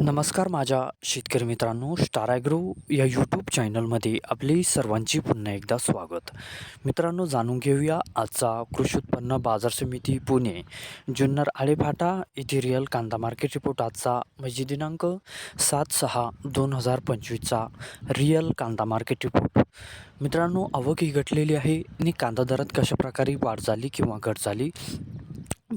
नमस्कार माझ्या शेतकरी मित्रांनो स्टार ॲग्रो या यूट्यूब चॅनलमध्ये आपले सर्वांची पुन्हा एकदा स्वागत. मित्रांनो जाणून घेऊया आजचा कृषी उत्पन्न बाजार समिती पुणे जुन्नर आळेफाटा येथे रिअल कांदा मार्केट रिपोर्ट आजचा म्हणजे दिनांक सात सहा दोन हजार पंचवीसचा रिअल कांदा मार्केट रिपोर्ट मित्रांनो आवक ही घटलेली आहे आणि कांदा दरात कशाप्रकारे वाढ झाली किंवा घट झाली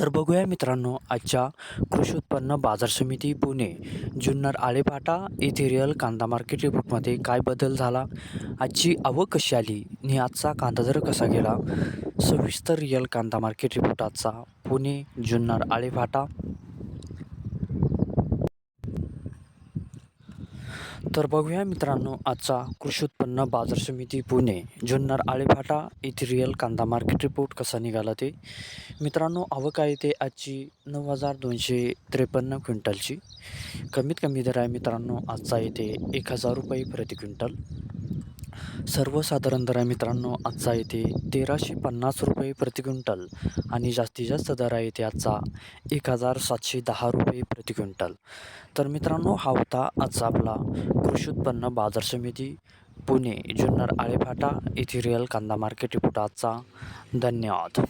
तर बघूया मित्रांनो आजच्या कृषी उत्पन्न बाजार समिती पुणे जुन्नर आळेपाटा येथे रिअल कांदा मार्केट रिपोर्टमध्ये काय बदल झाला? आजची आवक कशी आली? आणि आजचा कांदा दर कसा गेला? सविस्तर रिअल कांदा मार्केट रिपोर्ट आजचा पुणे जुन्नर आळेपाटा तर बघूया मित्रांनो आजचा कृषी उत्पन्न बाजार समिती पुणे जुन्नर आळेफाटा येथे रिअल कांदा मार्केट रिपोर्ट कसा निघाला ते? मित्रांनो आवक आहे ते आजची नऊ हजार दोनशे त्रेपन्न क्विंटलची. कमीत कमी दर आहे मित्रांनो आजचा येते एक हजार रुपये प्रति क्विंटल. सर्वसाधारण दर आहे मित्रांनो आजचा येते तेराशे पन्नास रुपये प्रति क्विंटल आणि जास्तीत जास्त दर आहे येते आजचा एक हजार सातशे दहा रुपये प्रति क्विंटल. तर मित्रांनो हा होता आजचा आपला कृषी उत्पन्न बाजार समिती पुणे जुन्नर आळेफाटा येथे रिअल कांदा मार्केट रिपोर्ट आजचा. धन्यवाद.